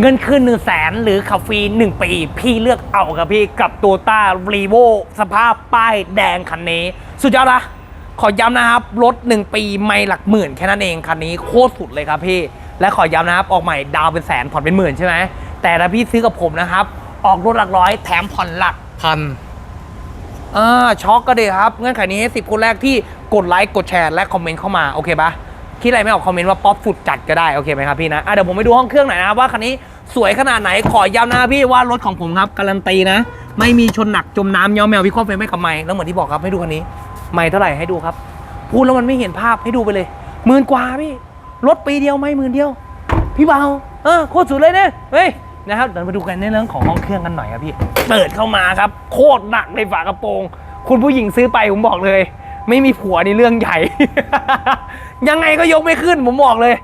เงินคืน1นึ่งแสนหรือขับฟรี1ปี พี่เลือกเอาครับพี่กับตัวต้ารีโวสภาพป้ายแดงคันนี้ สุดยอดละขอย้ำนะครับ รถ1ปีไม่หลักหมื่นแค่นั้นเอง คันนี้โคตรสุดเลยครับพี่ และขอย้ำนะครับ ออกใหม่ดาวเป็นแสนผ่อนเป็นหมื่นใช่ไหม แต่ถ้าพี่ซื้อกับผมนะครับ ออกรถหลักร้อยแถมผ่อนหลักพันอ่าช็อกก็ดีครับเงื่อนไขนี้สิบคนแรกที่กดไลค์กดแชร์และคอมเมนต์เข้ามาโอเคปะ คิดอะไรไม่ออกคอมเมนต์ว่าป๊อปสุดจัดก็ได้โอเคไหมครับพี่นะะเดี๋ยวผมไปดูห้องเครื่องหน่อยนะครับว่าคันนี้สวยขนาดไหนขอย้ำนะพี่ว่ารถของผมครับการันตีนะ ไม่มีชนหนักจมน้ำย้อมแมววิเคราะห์เฟรมไม่กับไม้แล้วเหมือนที่บอกครับให้ดูคันนี้ ไม่เท่าไหร่ให้ดูครับพูดแล้วมันไม่เห็นภาพให้ดูไปเลยหมื่นกว่าพี่รถปีเดียวไม่หมื่นเดียว พี่เบาเออโคตรสุดเลยเนี่ยเฮ้ยนะครับเดี๋ยวมาดูกันในเรื่องของห้องเครื่องกันหน่อยครับพี่ เปิดเข้ามาครับ โคตรหนักในฝากระโปรง คุณผู้หญิงซื้อไปผมบอกเลย ไม่มีผัวนี่เรื่องใหญ่ ยังไงก็ยกไม่ขึ้นผมบอกเลย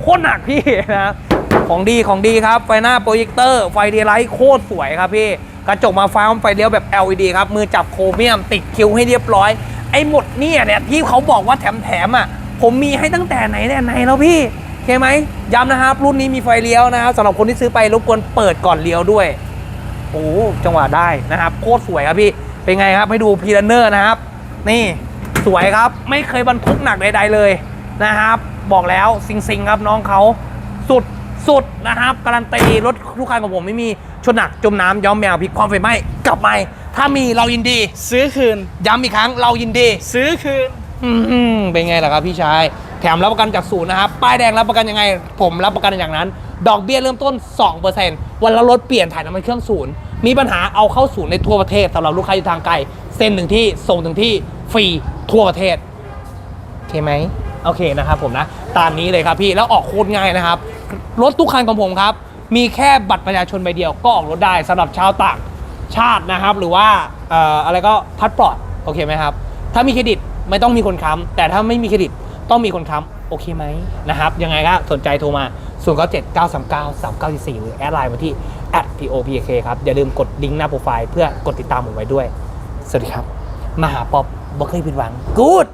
โคตรหนักพี่นะของดีของดีครับ ไฟหน้าโปรเจคเตอร์ ไฟเดย์ไลท์โคตรสวยครับพี่ กระจกมาฟ้าไฟเลี้ยวแบบ LED ครับ มือจับโครเมียมติดคิวให้เรียบร้อย ไอ้หมดเนี่ยเนี่ยที่เขาบอกว่าแถมแถมๆอะ ผมมีให้ตั้งแต่ไหนแต่ไหนแล้วพี่โอเคไหมย้ำนะครับ รุ่นนี้มีไฟเลี้ยวนะครับสำหรับคนที่ซื้อไปรบกวนเปิดก่อนเลี้ยวด้วย โอ้จังหวะได้นะครับ โคตรสวยครับพี่ เป็นไงครับให้ดูพีรันเนอร์นะครับ นี่สวยครับไม่เคยบรรทุกหนักใดๆเลยนะครับ บอกแล้วซิงซิงๆครับน้องเขาสุดสุดนะครับการันตีรถทุกคันของผมไม่มีชนหนักจมน้ำย้อมแมวพลิกความไฟไหม้กลับมาถ้ามีเรายินดี ซื้อคืน ย้ำอีกครั้งเรายินดี ซื้อคืนอืมเป็นไงล่ะครับพี่ชาย แถมรับประกันจากศูนย์นะครับป้ายแดงรับประกันยังไง ผมรับประกันอย่างนั้น ดอกเบี้ยเริ่มต้น 2%วันละรถเปลี่ยนถ่ายน้ำมันเครื่องศูนย์ มีปัญหาเอาเข้าศูนย์ในทั่วประเทศสำหรับลูกค้าอยู่ทางไกลเซ็นถึงที่ส่งถึงที่ฟรีทั่วประเทศโอเคไหมโอเคนะครับผมนะ ตามนี้เลยครับพี่แล้วออกโคตรง่ายนะครับ รถทุกคันของผมครับ มีแค่บัตรประชาชนใบเดียวก็ออกรถได้สำหรับชาวต่างชาตินะครับ หรือว่าเอ่ออะไรก็พัดปลอดโอเคไหมครับ ถ้ามีเครดิตไม่ต้องมีคนค้ำแต่ถ้าไม่มีเครดิต ต้องมีคนค้ำโอเคไหมนะครับ ยังไงก็สนใจโทรมา 0 9 7 9 3 9 3 9 4หรือแอดไลน์มาที่ @popk ครับ อย่าลืมกดลิงก์หน้าโปรไฟล์เพื่อกดติดตามผมไว้ด้วย สวัสดีครับ มหาป๊อปบ่เคยผิดหวังกูด